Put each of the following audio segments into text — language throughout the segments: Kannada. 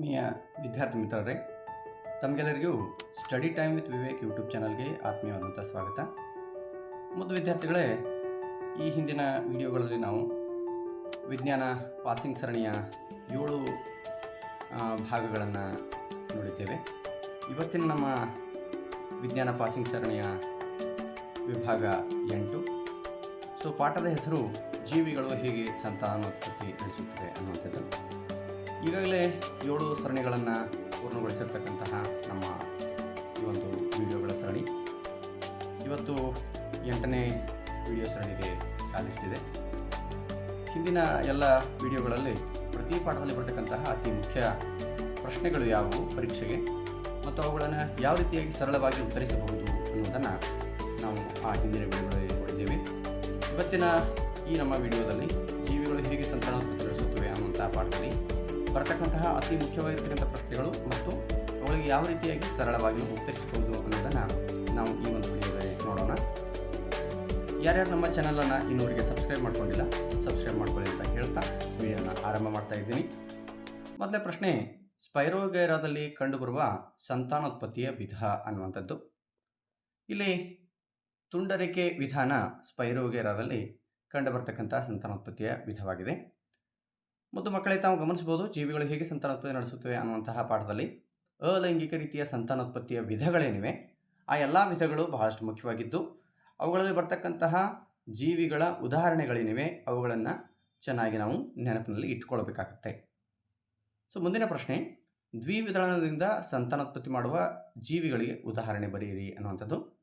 ಆತ್ಮೀಯ ವಿದ್ಯಾರ್ಥಿ ಮಿತ್ರರೇ, ತಮಗೆಲ್ಲರಿಗೂ study time with Vivek YouTube ಚಾನಲ್ಗೆ ಆತ್ಮೀಯವಾದಂಥ ಸ್ವಾಗತ. ಮುದ್ದು ವಿದ್ಯಾರ್ಥಿಗಳೇ, ಈ ಹಿಂದಿನ ವಿಡಿಯೋಗಳಲ್ಲಿ ನಾವು ವಿಜ್ಞಾನ ಪಾಸಿಂಗ್ ಸರಣಿಯ ಏಳು ಭಾಗಗಳನ್ನು ನೋಡಿದ್ದೇವೆ. ಇವತ್ತಿನ ನಮ್ಮ ವಿಜ್ಞಾನ ಪಾಸಿಂಗ್ ಸರಣಿಯ ವಿಭಾಗ ಎಂಟು. ಸೊ, ಪಾಠದ ಹೆಸರು ಜೀವಿಗಳು ಹೇಗೆ ಸಂತಾನೋತ್ಪತ್ತಿ ನಡೆಸುತ್ತದೆ ಅನ್ನುವಂಥದ್ದು. ಈಗಾಗಲೇ ಏಳು ಸರಣಿಗಳನ್ನು ಪೂರ್ಣಗೊಳಿಸಿರ್ತಕ್ಕಂತಹ ನಮ್ಮ ಈ ಒಂದು ವಿಡಿಯೋಗಳ ಸರಣಿ. ಇವತ್ತು ಎಂಟನೇ ವಿಡಿಯೋ ಸರಣಿಗೆ ಕಾಲಿಸಿದೆ ಹಿಂದಿನ ಎಲ್ಲ ವಿಡಿಯೋಗಳಲ್ಲಿ ಪ್ರತಿ ಪಾಠದಲ್ಲಿ ಬರ್ತಕ್ಕಂತಹ ಅತಿ ಮುಖ್ಯ ಪ್ರಶ್ನೆಗಳು ಯಾವುವು? ಪರೀಕ್ಷೆಗೆ. ಮತ್ತು ಅವುಗಳನ್ನು ಯಾವ ರೀತಿಯಾಗಿ ಸರಳವಾಗಿ ಉತ್ತರಿಸಬಹುದು ಅನ್ನೋದನ್ನು ನಾವು ಆ ಹಿಂದಿನ ವಿಡಿಯೋಗಳಲ್ಲಿ ನೋಡಿದ್ದೇವೆ. ಇವತ್ತಿನ ಈ ನಮ್ಮ ವಿಡಿಯೋದಲ್ಲಿ ಜೀವಿಗಳು ಹೇಗೆ ಸಂತಾನೋತ್ಪತ್ತಿ ನಡೆಸುತ್ತವೆ ಅನ್ನುವಂಥ ಪಾಠದಲ್ಲಿ ಬರ್ತಕ್ಕಂತಹ ಅತಿ ಮುಖ್ಯವಾಗಿರ್ತಕ್ಕಂಥ ಪ್ರಶ್ನೆಗಳು ಮತ್ತು ಅವುಗಳಿಗೆ ಯಾವ ರೀತಿಯಾಗಿ ಸರಳವಾಗಿ ಉತ್ತರಿಸಬಹುದು ಅನ್ನೋದನ್ನು ನಾವು ಈ ಒಂದು ವಿಡಿಯೋದಲ್ಲಿ ನೋಡೋಣ. ಯಾರ್ಯಾರು ನಮ್ಮ ಚಾನಲನ್ನು ಇನ್ನೂರಿಗೆ ಸಬ್ಸ್ಕ್ರೈಬ್ ಮಾಡ್ಕೊಂಡಿಲ್ಲ, ಸಬ್ಸ್ಕ್ರೈಬ್ ಮಾಡ್ಕೊಳ್ಳಿ ಅಂತ ಹೇಳ್ತಾ ವಿಡಿಯೋನ ಆರಂಭ ಮಾಡ್ತಾ ಇದ್ದೀನಿ. ಮೊದಲೇ ಪ್ರಶ್ನೆ ಸ್ಪೈರೋಗೈರಾದಲ್ಲಿ ಕಂಡುಬರುವ ಸಂತಾನೋತ್ಪತ್ತಿಯ ವಿಧ ಅನ್ನುವಂಥದ್ದು. ಇಲ್ಲಿ ತುಂಡರಿಕೆ ವಿಧಾನ ಸ್ಪೈರೋಗೈರಾದಲ್ಲಿ ಕಂಡುಬರ್ತಕ್ಕಂಥ ಸಂತಾನೋತ್ಪತ್ತಿಯ ವಿಧವಾಗಿದೆ. ಮತ್ತು ಮಕ್ಕಳೇ ತಾವು ಗಮನಿಸಬಹುದು, ಜೀವಿಗಳು ಹೇಗೆ ಸಂತಾನೋತ್ಪತ್ತಿ ನಡೆಸುತ್ತವೆ ಅನ್ನುವಂತಹ ಪಾಠದಲ್ಲಿ ಅಲೈಂಗಿಕ ರೀತಿಯ ಸಂತಾನೋತ್ಪತ್ತಿಯ ವಿಧಗಳೇನಿವೆ, ಆ ಎಲ್ಲ ವಿಧಗಳು ಬಹಳಷ್ಟು ಮುಖ್ಯವಾಗಿದ್ದು, ಅವುಗಳಲ್ಲಿ ಬರ್ತಕ್ಕಂತಹ ಜೀವಿಗಳ ಉದಾಹರಣೆಗಳೇನಿವೆ, ಅವುಗಳನ್ನು ಚೆನ್ನಾಗಿ ನಾವು ನೆನಪಿನಲ್ಲಿ ಇಟ್ಕೊಳ್ಬೇಕಾಗತ್ತೆ. ಸೊ, ಮುಂದಿನ ಪ್ರಶ್ನೆ ದ್ವಿವಿಧಳನದಿಂದ ಸಂತಾನೋತ್ಪತ್ತಿ ಮಾಡುವ ಜೀವಿಗಳಿಗೆ ಉದಾಹರಣೆ ಬರೆಯಿರಿ ಅನ್ನುವಂಥದ್ದು.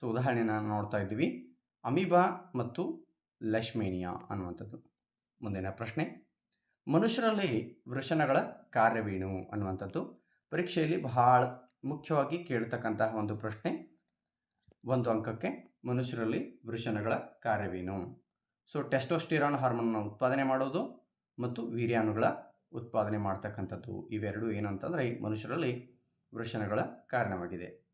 ಸೊ ನಾನು ನೋಡ್ತಾ ಇದ್ದೀವಿ, ಅಮೀಬಾ ಮತ್ತು ಲಶ್ಮೇನಿಯಾ ಅನ್ನುವಂಥದ್ದು. ಮುಂದಿನ ಪ್ರಶ್ನೆ ಮನುಷ್ಯರಲ್ಲಿ ವೃಷಣಗಳ ಕಾರ್ಯವೇನು ಅನ್ನುವಂಥದ್ದು ಪರೀಕ್ಷೆಯಲ್ಲಿ ಬಹಳ ಮುಖ್ಯವಾಗಿ ಕೇಳ್ತಕ್ಕಂತಹ ಒಂದು ಪ್ರಶ್ನೆ. ಒಂದು ಅಂಕಕ್ಕೆ ಮನುಷ್ಯರಲ್ಲಿ ವೃಷಣಗಳ ಕಾರ್ಯವೇನು? ಸೊ ಟೆಸ್ಟೋಸ್ಟಿರಾನ್ ಹಾರ್ಮೋನ್ನ ಉತ್ಪಾದನೆ ಮಾಡೋದು ಮತ್ತು ವೀರ್ಯಾಣುಗಳ ಉತ್ಪಾದನೆ ಮಾಡ್ತಕ್ಕಂಥದ್ದು ಇವೆರಡು ಏನಂತಂದರೆ ಮನುಷ್ಯರಲ್ಲಿ ವೃಷಣಗಳ ಕಾರಣವಾಗಿದೆ.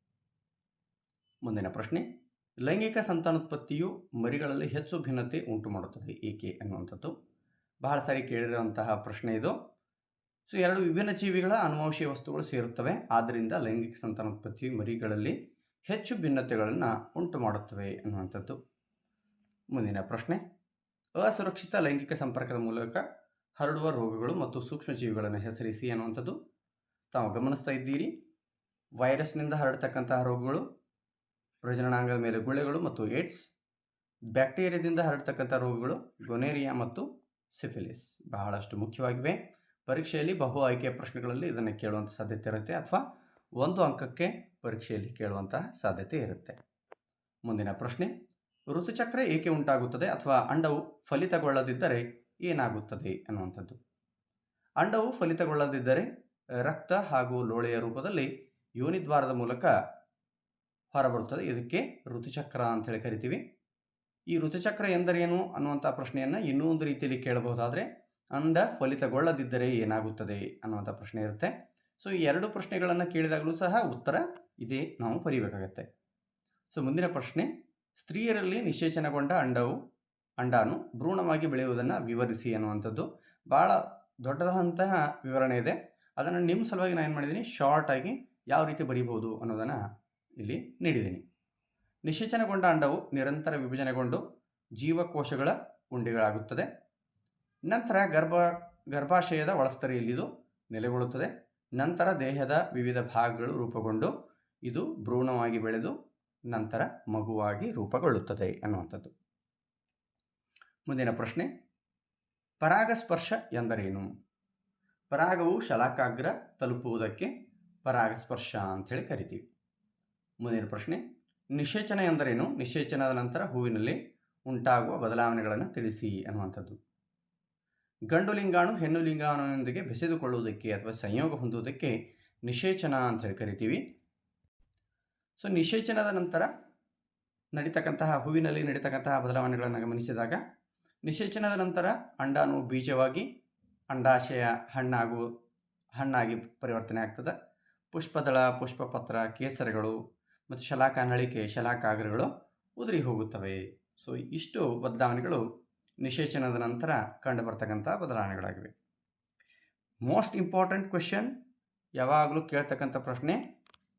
ಮುಂದಿನ ಪ್ರಶ್ನೆ, ಲೈಂಗಿಕ ಸಂತಾನೋತ್ಪತ್ತಿಯು ಮರಿಗಳಲ್ಲಿ ಹೆಚ್ಚು ಭಿನ್ನತೆ ಉಂಟು ಮಾಡುತ್ತದೆ ಏಕೆ ಅನ್ನುವಂಥದ್ದು. ಬಹಳ ಸಾರಿ ಕೇಳಿರುವಂತಹ ಪ್ರಶ್ನೆ ಇದು. ಸೊ ಎರಡು ವಿಭಿನ್ನ ಜೀವಿಗಳ ಅನುವಂಶೀಯ ವಸ್ತುಗಳು ಸೇರುತ್ತವೆ. ಆದ್ದರಿಂದ ಲೈಂಗಿಕ ಸಂತಾನೋತ್ಪತ್ತಿ ಮರಿಗಳಲ್ಲಿ ಹೆಚ್ಚು ಭಿನ್ನತೆಗಳನ್ನು ಉಂಟು ಮಾಡುತ್ತವೆ ಅನ್ನುವಂಥದ್ದು ಮುಂದಿನ ಪ್ರಶ್ನೆ. ಅಸುರಕ್ಷಿತ ಲೈಂಗಿಕ ಸಂಪರ್ಕದ ಮೂಲಕ ಹರಡುವ ರೋಗಗಳು ಮತ್ತು ಸೂಕ್ಷ್ಮಜೀವಿಗಳನ್ನು ಹೆಸರಿಸಿ ಅನ್ನುವಂಥದ್ದು ತಾವು ಗಮನಿಸ್ತಾ ಇದ್ದೀರಿ. ವೈರಸ್ನಿಂದ ಹರಡತಕ್ಕಂತಹ ರೋಗಗಳು, ಪ್ರಜನನಾಂಗದ ಮೇಲೆ ಗುಳೆಗಳು ಮತ್ತು ಏಡ್ಸ್, ಬ್ಯಾಕ್ಟೀರಿಯಾದಿಂದ ಹರಡ್ತಕ್ಕಂಥ ರೋಗಗಳು, ಗೊನೇರಿಯಾ ಮತ್ತು ಸಿಫಿಲಿಸ್ ಬಹಳಷ್ಟು ಮುಖ್ಯವಾಗಿವೆ. ಪರೀಕ್ಷೆಯಲ್ಲಿ ಬಹು ಆಯ್ಕೆಯ ಪ್ರಶ್ನೆಗಳಲ್ಲಿ ಇದನ್ನು ಕೇಳುವಂಥ ಸಾಧ್ಯತೆ ಇರುತ್ತೆ ಅಥವಾ ಒಂದು ಅಂಕಕ್ಕೆ ಪರೀಕ್ಷೆಯಲ್ಲಿ ಕೇಳುವಂತಹ ಸಾಧ್ಯತೆ ಇರುತ್ತೆ. ಮುಂದಿನ ಪ್ರಶ್ನೆ, ಋತುಚಕ್ರ ಏಕೆ ಉಂಟಾಗುತ್ತದೆ ಅಥವಾ ಅಂಡವು ಫಲಿತಗೊಳ್ಳದಿದ್ದರೆ ಏನಾಗುತ್ತದೆ ಅನ್ನುವಂಥದ್ದು ಅಂಡವು ಫಲಿತಗೊಳ್ಳದಿದ್ದರೆ ರಕ್ತ ಹಾಗೂ ಲೋಳೆಯ ರೂಪದಲ್ಲಿ ಯೋನಿದ್ವಾರದ ಮೂಲಕ ಹೊರಬರುತ್ತದೆ. ಇದಕ್ಕೆ ಋತುಚಕ್ರ ಅಂತೇಳಿ ಕರಿತೀವಿ. ಈ ಋತುಚಕ್ರ ಎಂದರೇನು ಅನ್ನುವಂಥ ಪ್ರಶ್ನೆಯನ್ನು ಇನ್ನೂ ಒಂದು ರೀತಿಯಲ್ಲಿ ಕೇಳಬಹುದಾದರೆ ಅಂಡ ಫಲಿತಗೊಳ್ಳದಿದ್ದರೆ ಏನಾಗುತ್ತದೆ ಅನ್ನುವಂಥ ಪ್ರಶ್ನೆ ಇರುತ್ತೆ. ಸೊ ಈ ಎರಡು ಪ್ರಶ್ನೆಗಳನ್ನು ಕೇಳಿದಾಗಲೂ ಸಹ ಉತ್ತರ ಇದೇ ನಾವು ಬರೀಬೇಕಾಗತ್ತೆ. ಸೊ ಮುಂದಿನ ಪ್ರಶ್ನೆ, ಸ್ತ್ರೀಯರಲ್ಲಿ ನಿಶೇಚನಗೊಂಡ ಅಂಡವು, ಅಂಡಾನು ಭ್ರೂಣವಾಗಿ ಬೆಳೆಯುವುದನ್ನು ವಿವರಿಸಿ ಅನ್ನುವಂಥದ್ದು. ಭಾಳ ದೊಡ್ಡದಾದಂತಹ ವಿವರಣೆ ಇದೆ. ಅದನ್ನು ನಿಮ್ಮ ಸಲುವಾಗಿ ನಾನು ಏನು ಮಾಡಿದ್ದೀನಿ ಶಾರ್ಟಾಗಿ ಯಾವ ರೀತಿ ಬರೀಬೋದು ಅನ್ನೋದನ್ನು ಇಲ್ಲಿ ನೀಡಿದ್ದೀನಿ. ನಿಷೇಚನಗೊಂಡ ಅಂಡವು ನಿರಂತರ ವಿಭಜನೆಗೊಂಡು ಜೀವಕೋಶಗಳ ಉಂಡೆಗಳಾಗುತ್ತದೆ. ನಂತರ ಗರ್ಭ, ಗರ್ಭಾಶಯದ ಒಳಸ್ತರಿಯಲ್ಲಿದು ನೆಲೆಗೊಳ್ಳುತ್ತದೆ. ನಂತರ ದೇಹದ ವಿವಿಧ ಭಾಗಗಳು ರೂಪುಗೊಂಡು ಇದು ಭ್ರೂಣವಾಗಿ ಬೆಳೆದು ನಂತರ ಮಗುವಾಗಿ ರೂಪುಗೊಳ್ಳುತ್ತದೆ ಅನ್ನುವಂಥದ್ದು. ಮುಂದಿನ ಪ್ರಶ್ನೆ. ಪರಾಗಸ್ಪರ್ಶ ಎಂದರೇನು? ಪರಾಗವು ಶಲಾಕಾಗ್ರ ತಲುಪುವುದಕ್ಕೆ ಪರಾಗಸ್ಪರ್ಶ ಅಂಥೇಳಿ ಕರಿತೀವಿ. ಮುಂದಿನ ಪ್ರಶ್ನೆ. ನಿಷೇಚನ ಎಂದರೇನು? ನಿಶೇಚನದ ನಂತರ ಹೂವಿನಲ್ಲಿ ಉಂಟಾಗುವ ಬದಲಾವಣೆಗಳನ್ನು ತಿಳಿಸಿ ಅನ್ನುವಂಥದ್ದು ಗಂಡು ಲಿಂಗಾಣು ಹೆಣ್ಣು ಲಿಂಗಾಣುವಿನೊಂದಿಗೆ ಬೆಸೆದುಕೊಳ್ಳುವುದಕ್ಕೆ ಅಥವಾ ಸಂಯೋಗ ಹೊಂದುವುದಕ್ಕೆ ನಿಷೇಚನ ಅಂತ ಹೇಳಿ ಕರಿತೀವಿ. ಸೊ ನಿಶೇಚನದ ನಂತರ ನಡೀತಕ್ಕಂತಹ, ಹೂವಿನಲ್ಲಿ ನಡೀತಕ್ಕಂತಹ ಬದಲಾವಣೆಗಳನ್ನು ಗಮನಿಸಿದಾಗ ನಿಶೇಚನದ ನಂತರ ಅಂಡಾನು ಬೀಜವಾಗಿ ಅಂಡಾಶಯ ಹಣ್ಣಾಗು, ಹಣ್ಣಾಗಿ ಪರಿವರ್ತನೆ ಆಗ್ತದೆ ಪುಷ್ಪದಳ, ಪುಷ್ಪಪತ್ರ, ಕೇಸರಗಳು ಮತ್ತು ಶಲಾಕಾಂಗಳಿಕೆ ಶಲಾಕಾಗ್ರಗಳು ಉದುರಿ ಹೋಗುತ್ತವೆ. ಸೊ ಇಷ್ಟು ಬದಲಾವಣೆಗಳು ನಿಶೇಚನದ ನಂತರ ಕಂಡುಬರ್ತಕ್ಕಂಥ ಬದಲಾವಣೆಗಳಾಗಿವೆ. ಮೋಸ್ಟ್ ಇಂಪಾರ್ಟೆಂಟ್ ಕ್ವೆಶನ್ ಯಾವಾಗಲೂ ಕೇಳ್ತಕ್ಕಂಥ ಪ್ರಶ್ನೆ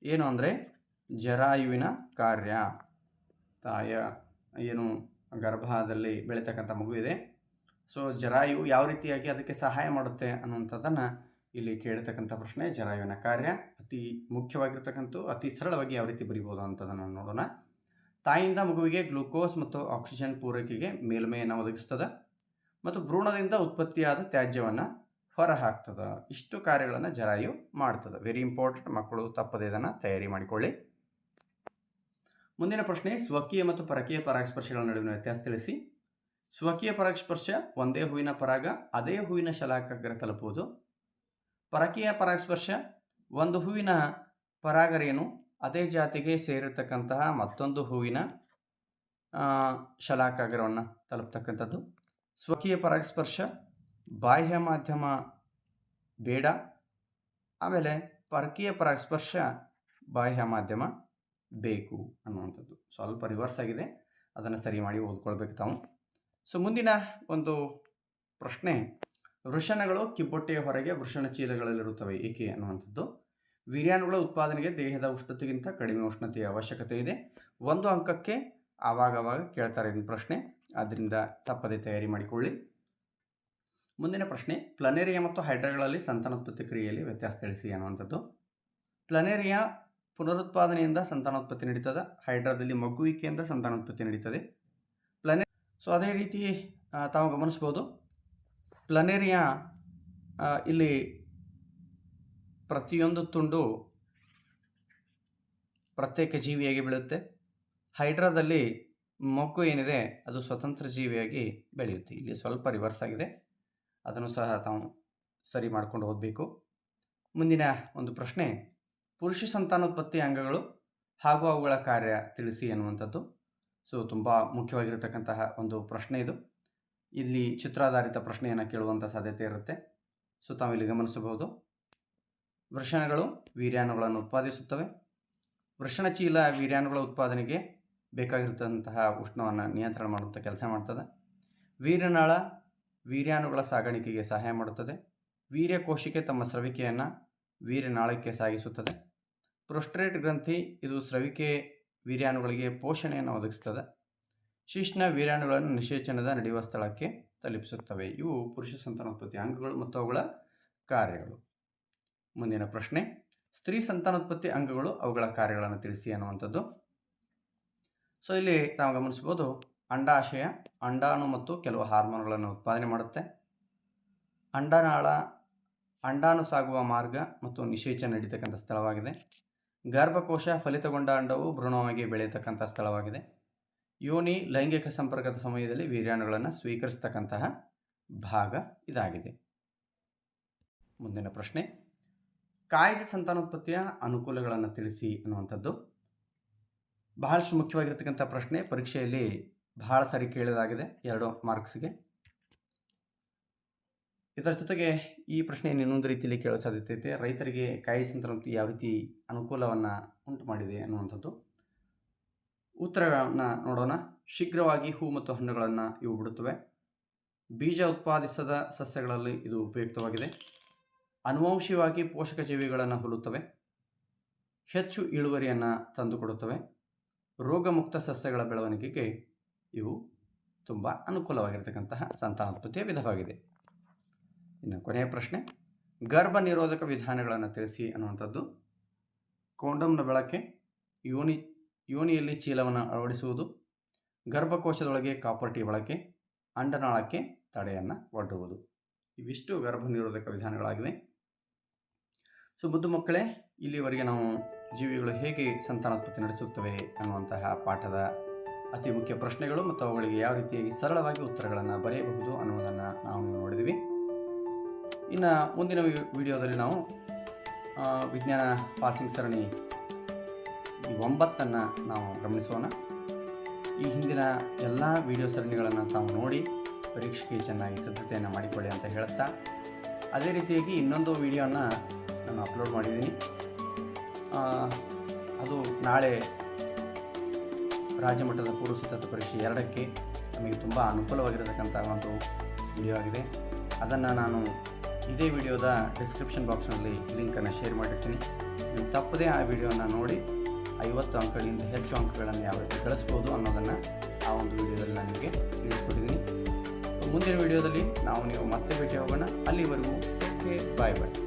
ಏನು ಅಂದರೆ ಜರಾಯುವಿನ ಕಾರ್ಯ. ತಾಯ ಏನು ಗರ್ಭದಲ್ಲಿ ಬೆಳೀತಕ್ಕಂಥ ಮಗು ಇದೆ. ಸೊ ಜರಾಯು ಯಾವ ರೀತಿಯಾಗಿ ಅದಕ್ಕೆ ಸಹಾಯ ಮಾಡುತ್ತೆ ಅನ್ನುವಂಥದ್ದನ್ನು ಇಲ್ಲಿ ಕೇಳಿರ್ತಕ್ಕಂಥ ಪ್ರಶ್ನೆ ಜರಾಯುವಿನ ಕಾರ್ಯ ಅತಿ ಮುಖ್ಯವಾಗಿರ್ತಕ್ಕಂಥ ಅತಿ ಸರಳವಾಗಿ ಯಾವ ರೀತಿ ಬರಿಬೋದು ಅಂತದನ್ನು ನೋಡೋಣ. ತಾಯಿಯಿಂದ ಮಗುವಿಗೆ ಗ್ಲೂಕೋಸ್ ಮತ್ತು ಆಕ್ಸಿಜನ್ ಪೂರೈಕೆಗೆ ಮೇಲ್ಮೆಯನ್ನು ಒದಗಿಸ್ತದೆ ಮತ್ತು ಭ್ರೂಣದಿಂದ ಉತ್ಪತ್ತಿಯಾದ ತ್ಯಾಜ್ಯವನ್ನು ಹೊರಹಾಕ್ತದೆ. ಇಷ್ಟು ಕಾರ್ಯಗಳನ್ನು ಜರಾಯು ಮಾಡ್ತದೆ. ವೆರಿ ಇಂಪಾರ್ಟೆಂಟ್ ಮಕ್ಕಳು ತಪ್ಪದೇ ಇದನ್ನು ತಯಾರಿ ಮಾಡಿಕೊಳ್ಳಿ. ಮುಂದಿನ ಪ್ರಶ್ನೆ, ಸ್ವಕೀಯ ಮತ್ತು ಪರಕೀಯ ಪರಾಗಸ್ಪರ್ಶಗಳ ನಡುವಿನ ವ್ಯತ್ಯಾಸ ತಿಳಿಸಿ. ಸ್ವಕೀಯ ಪರಾಗಸ್ಪರ್ಶ ಒಂದೇ ಹೂವಿನ ಪರಾಗ, ಅದೇ ಹೂವಿನ ಶಲಾಕಾಗ್ರ ತಲುಪುವುದು. ಪರಕೀಯ ಪರಾಗಸ್ಪರ್ಶ, ಒಂದು ಹೂವಿನ ಪರಾಗರೇನು, ಅದೇ ಜಾತಿಗೆ ಸೇರಿರ್ತಕ್ಕಂತಹ ಮತ್ತೊಂದು ಹೂವಿನ ಶಲಾಕಾಗರವನ್ನು ತಲುಪ್ತಕ್ಕಂಥದ್ದು. ಸ್ವಕೀಯ ಪರಾಗಸ್ಪರ್ಶ, ಬಾಹ್ಯ ಮಾಧ್ಯಮ ಬೇಡ. ಆಮೇಲೆ ಪರಕೀಯ ಪರಾಗಸ್ಪರ್ಶ, ಬಾಹ್ಯ ಮಾಧ್ಯಮ ಬೇಕು ಅನ್ನುವಂಥದ್ದು. ಸ್ವಲ್ಪ ರಿವರ್ಸ್ ಆಗಿದೆ. ಅದನ್ನು ಸರಿ ಮಾಡಿ ಓದ್ಕೊಳ್ಬೇಕು ತಾವು. ಸೊ ಮುಂದಿನ ಒಂದು ಪ್ರಶ್ನೆ ವೃಷಣಗಳು ಕಿಬ್ಬೊಟ್ಟೆಯ ಹೊರಗೆ ವೃಷಣ ಚೀಲಗಳಲ್ಲಿರುತ್ತವೆ, ಏಕೆ ಅನ್ನುವಂಥದ್ದು. ವೀರ್ಯಾಣುಗಳ ಉತ್ಪಾದನೆಗೆ ದೇಹದ ಉಷ್ಣತೆಗಿಂತ ಕಡಿಮೆ ಉಷ್ಣತೆಯ ಅವಶ್ಯಕತೆ ಇದೆ. ಒಂದು ಅಂಕಕ್ಕೆ ಆವಾಗವಾಗ ಕೇಳ್ತಾರೆ ಇದನ್ನು ಪ್ರಶ್ನೆ. ಆದ್ದರಿಂದ ತಪ್ಪದೆ ತಯಾರಿ ಮಾಡಿಕೊಳ್ಳಿ. ಮುಂದಿನ ಪ್ರಶ್ನೆ, ಪ್ಲನೇರಿಯಾ ಮತ್ತು ಹೈಡ್ರಾಗಳಲ್ಲಿ ಸಂತಾನೋತ್ಪತ್ತಿ ಕ್ರಿಯೆಯಲ್ಲಿ ವ್ಯತ್ಯಾಸ ತಿಳಿಸಿ ಅನ್ನುವಂಥದ್ದು. ಪ್ಲನೇರಿಯಾ ಪುನರುತ್ಪಾದನೆಯಿಂದ ಸಂತಾನೋತ್ಪತ್ತಿ ನಡೀತದೆ, ಹೈಡ್ರಾದಲ್ಲಿ ಮಗುವಿಕೆಯಿಂದ ಸಂತಾನೋತ್ಪತ್ತಿ ನಡೀತದೆ. ಪ್ಲನೇ ಸೊ, ಅದೇ ರೀತಿ ತಾವು ಗಮನಿಸ್ಬೋದು. ಪ್ಲನೇರಿಯಾ ಇಲ್ಲಿ ಪ್ರತಿಯೊಂದು ತುಂಡು ಪ್ರತ್ಯೇಕ ಜೀವಿಯಾಗಿ ಬೆಳೆಯುತ್ತೆ. ಹೈಡ್ರಾದಲ್ಲಿ ಮಗು ಏನಿದೆ, ಅದು ಸ್ವತಂತ್ರ ಜೀವಿಯಾಗಿ ಬೆಳೆಯುತ್ತೆ. ಇಲ್ಲಿ ಸ್ವಲ್ಪ ರಿವರ್ಸ್ ಆಗಿದೆ. ಅದನ್ನು ಸಹ ತಾವು ಸರಿ ಮಾಡ್ಕೊಂಡು ಓದಬೇಕು. ಮುಂದಿನ ಒಂದು ಪ್ರಶ್ನೆ, ಪುರುಷ ಸಂತಾನೋತ್ಪತ್ತಿ ಅಂಗಗಳು ಹಾಗೂ ಅವುಗಳ ಕಾರ್ಯ ತಿಳಿಸಿ ಎನ್ನುವಂಥದ್ದು. ಸೊ ತುಂಬ ಮುಖ್ಯವಾಗಿರತಕ್ಕಂತಹ ಒಂದು ಪ್ರಶ್ನೆ ಇದು. ಇಲ್ಲಿ ಚಿತ್ರಾಧಾರಿತ ಪ್ರಶ್ನೆಯನ್ನು ಕೇಳುವಂಥ ಸಾಧ್ಯತೆ ಇರುತ್ತೆ. ಸೊ ತಾವು ಇಲ್ಲಿ ಗಮನಿಸಬಹುದು. ವೃಷಣಗಳು ವೀರ್ಯಾಣುಗಳನ್ನು ಉತ್ಪಾದಿಸುತ್ತವೆ. ವೃಷಣಚೀಲ ವೀರ್ಯಾಣುಗಳ ಉತ್ಪಾದನೆಗೆ ಬೇಕಾಗಿರ್ತಂತಹ ಉಷ್ಣವನ್ನು ನಿಯಂತ್ರಣ ಮಾಡುವಂಥ ಕೆಲಸ ಮಾಡ್ತದೆ. ವೀರ್ಯನಾಳ ವೀರ್ಯಾಣುಗಳ ಸಾಗಾಣಿಕೆಗೆ ಸಹಾಯ ಮಾಡುತ್ತದೆ. ವೀರ್ಯಕೋಶಿಕೆ ತಮ್ಮ ಸ್ರವಿಕೆಯನ್ನು ವೀರ್ಯನಾಳಕ್ಕೆ ಸಾಗಿಸುತ್ತದೆ. ಪ್ರೊಸ್ಟ್ರೇಟ್ ಗ್ರಂಥಿ ಇದು ಸ್ರವಿಕೆ ವೀರ್ಯಾಣುಗಳಿಗೆ ಪೋಷಣೆಯನ್ನು ಒದಗಿಸ್ತದೆ. ಶಿಶ್ನ ವೀರಾಣುಗಳನ್ನು ನಿಷೇಚನದ ನಡೆಯುವ ಸ್ಥಳಕ್ಕೆ ತಲುಪಿಸುತ್ತವೆ. ಇವು ಪುರುಷ ಸಂತಾನೋತ್ಪತ್ತಿ ಅಂಗಗಳು ಮತ್ತು ಅವುಗಳ ಕಾರ್ಯಗಳು. ಮುಂದಿನ ಪ್ರಶ್ನೆ, ಸ್ತ್ರೀ ಸಂತಾನೋತ್ಪತ್ತಿ ಅಂಗಗಳು ಅವುಗಳ ಕಾರ್ಯಗಳನ್ನು ತಿಳಿಸಿ ಅನ್ನುವಂಥದ್ದು ಸೊ ಇಲ್ಲಿ ನಾವು ಗಮನಿಸ್ಬೋದು ಅಂಡಾಶಯ, ಅಂಡಾಣು ಮತ್ತು ಕೆಲವು ಹಾರ್ಮೋನ್ಗಳನ್ನು ಉತ್ಪಾದನೆ ಮಾಡುತ್ತೆ. ಅಂಡನಾಳ ಅಂಡಾಣು ಸಾಗುವ ಮಾರ್ಗ ಮತ್ತು ನಿಷೇಚನ ನಡೀತಕ್ಕಂಥ ಸ್ಥಳವಾಗಿದೆ. ಗರ್ಭಕೋಶ ಫಲಿತಗೊಂಡ ಅಂಡವು ಭ್ರೂಣವಾಗಿ ಬೆಳೆಯತಕ್ಕಂಥ ಸ್ಥಳವಾಗಿದೆ. ಯೋನಿ ಲೈಂಗಿಕ ಸಂಪರ್ಕದ ಸಮಯದಲ್ಲಿ ವೀರ್ಯಾಣುಗಳನ್ನು ಸ್ವೀಕರಿಸ್ತಕ್ಕಂತಹ ಭಾಗ ಇದಾಗಿದೆ. ಮುಂದಿನ ಪ್ರಶ್ನೆ. ಕಾಯಿಲೆ ಸಂತಾನೋತ್ಪತ್ತಿಯ ಅನುಕೂಲಗಳನ್ನು ತಿಳಿಸಿ ಅನ್ನುವಂಥದ್ದು. ಬಹಳಷ್ಟು ಮುಖ್ಯವಾಗಿರ್ತಕ್ಕಂಥ ಪ್ರಶ್ನೆ. ಪರೀಕ್ಷೆಯಲ್ಲಿ ಬಹಳ ಸಾರಿ ಕೇಳಲಾಗಿದೆ ಎರಡು ಮಾರ್ಕ್ಸ್ಗೆ. ಇದರ ಜೊತೆಗೆ ಈ ಪ್ರಶ್ನೆಯನ್ನು ಇನ್ನೊಂದು ರೀತಿಯಲ್ಲಿ ಕೇಳೋ ಸಾಧ್ಯತೆ ಇದೆ ರೈತರಿಗೆ ಕಾಯಿ ಸಂತಾನೋತ್ಪತ್ತಿ ಯಾವ ರೀತಿ ಅನುಕೂಲವನ್ನು ಉಂಟು ಮಾಡಿದೆ ಅನ್ನುವಂಥದ್ದು. ಉತ್ತರಗಳನ್ನು ನೋಡೋಣ. ಶೀಘ್ರವಾಗಿ ಹೂ ಮತ್ತು ಹಣ್ಣುಗಳನ್ನು ಇವು ಬಿಡುತ್ತವೆ. ಬೀಜ ಉತ್ಪಾದಿಸದ ಸಸ್ಯಗಳಲ್ಲಿ ಇದು ಉಪಯುಕ್ತವಾಗಿದೆ. ಅನುವಂಶೀಯವಾಗಿ ಪೋಷಕ ಜೀವಿಗಳನ್ನು ಹೊಲುತ್ತವೆ ಹೆಚ್ಚು ಇಳುವರಿಯನ್ನು ತಂದುಕೊಡುತ್ತವೆ. ರೋಗಮುಕ್ತ ಸಸ್ಯಗಳ ಬೆಳವಣಿಗೆಗೆ ಇವು ತುಂಬ ಅನುಕೂಲವಾಗಿರತಕ್ಕಂತಹ ಸಂತಾನೋತ್ಪತ್ತಿಯ ವಿಧವಾಗಿದೆ. ಇನ್ನು ಕೊನೆಯ ಪ್ರಶ್ನೆ. ಗರ್ಭ ನಿರೋಧಕ ವಿಧಾನಗಳನ್ನು ತಿಳಿಸಿ ಅನ್ನುವಂಥದ್ದು. ಕೋಂಡಮ್ನ ಬಳಕೆ ಯೋನಿ ಯೋನಿಯಲ್ಲಿ ಚೀಲವನ್ನು ಅಳವಡಿಸುವುದು, ಗರ್ಭಕೋಶದೊಳಗೆ ಕಾಪರ್ಟಿ ಬಳಕೆ, ಅಂಡನಾಳಕ್ಕೆ ತಡೆಯನ್ನು ಒಡ್ಡುವುದು. ಇವಿಷ್ಟು ಗರ್ಭ ನಿರೋಧಕ ವಿಧಾನಗಳಾಗಿವೆ. ಸೊ, ಮುದ್ದು ಮಕ್ಕಳೇ, ಇಲ್ಲಿವರೆಗೆ ನಾವು ಜೀವಿಗಳು ಹೇಗೆ ಸಂತಾನೋತ್ಪತ್ತಿ ನಡೆಸುತ್ತವೆ ಅನ್ನುವಂತಹ ಪಾಠದ ಅತಿ ಮುಖ್ಯ ಪ್ರಶ್ನೆಗಳು ಮತ್ತು ಅವುಗಳಿಗೆ ಯಾವ ರೀತಿಯಾಗಿ ಸರಳವಾಗಿ ಉತ್ತರಗಳನ್ನು ಬರೆಯಬಹುದು ಅನ್ನೋದನ್ನು ನಾವು ನೋಡಿದ್ವಿ ಇನ್ನು ಮುಂದಿನ ವಿಡಿಯೋದಲ್ಲಿ ನಾವು ವಿಜ್ಞಾನ ಪಾಸಿಂಗ್ ಸರಣಿ ಈ ಒಂಬತ್ತನ್ನು ನಾವು ಗಮನಿಸೋಣ. ಈ ಹಿಂದಿನ ಎಲ್ಲ ವಿಡಿಯೋ ಸರಣಿಗಳನ್ನು ತಾವು ನೋಡಿ, ಪರೀಕ್ಷೆಗೆ ಚೆನ್ನಾಗಿ ಸಿದ್ಧತೆಯನ್ನು ಮಾಡಿಕೊಳ್ಳಿ ಅಂತ ಹೇಳುತ್ತಾ, ಅದೇ ರೀತಿಯಾಗಿ ಇನ್ನೊಂದು ವಿಡಿಯೋನ ನಾನು ಅಪ್ಲೋಡ್ ಮಾಡಿದ್ದೀನಿ. ಅದು ನಾಳೆ ರಾಜ್ಯಮಟ್ಟದ ಪೂರ್ವ ಸಿದ್ಧತಾ ಪರೀಕ್ಷೆ ಎರಡಕ್ಕೆ ನಮಗೆ ತುಂಬ ಅನುಕೂಲವಾಗಿರತಕ್ಕಂಥ ಒಂದು ವಿಡಿಯೋ ಆಗಿದೆ. ಅದನ್ನು ನಾನು ಇದೇ ವಿಡಿಯೋದ ಡಿಸ್ಕ್ರಿಪ್ಷನ್ ಬಾಕ್ಸ್ನಲ್ಲಿ ಲಿಂಕನ್ನು ಶೇರ್ ಮಾಡಿರ್ತೀನಿ. ನೀವು ತಪ್ಪದೇ ಆ ವಿಡಿಯೋನ ನೋಡಿ ಐವತ್ತು ಅಂಕಗಳಿಂದ ಹೆಚ್ಚು ಅಂಕಗಳನ್ನು ಯಾವ ರೀತಿ ಗಳಿಸ್ಬೋದು ಅನ್ನೋದನ್ನು ಆ ಒಂದು ವಿಡಿಯೋದಲ್ಲಿ ನಾನು ನಿಮಗೆ ತಿಳಿಸ್ಕೊಟ್ಟಿದ್ದೀನಿ. ಮುಂದಿನ ವಿಡಿಯೋದಲ್ಲಿ ನಾವು ನೀವು ಮತ್ತೆ ಭೇಟಿ ಹೋಗೋಣ ಅಲ್ಲಿವರೆಗೂ ಓಕೆ ಬಾಯ್ ಬಾಯ್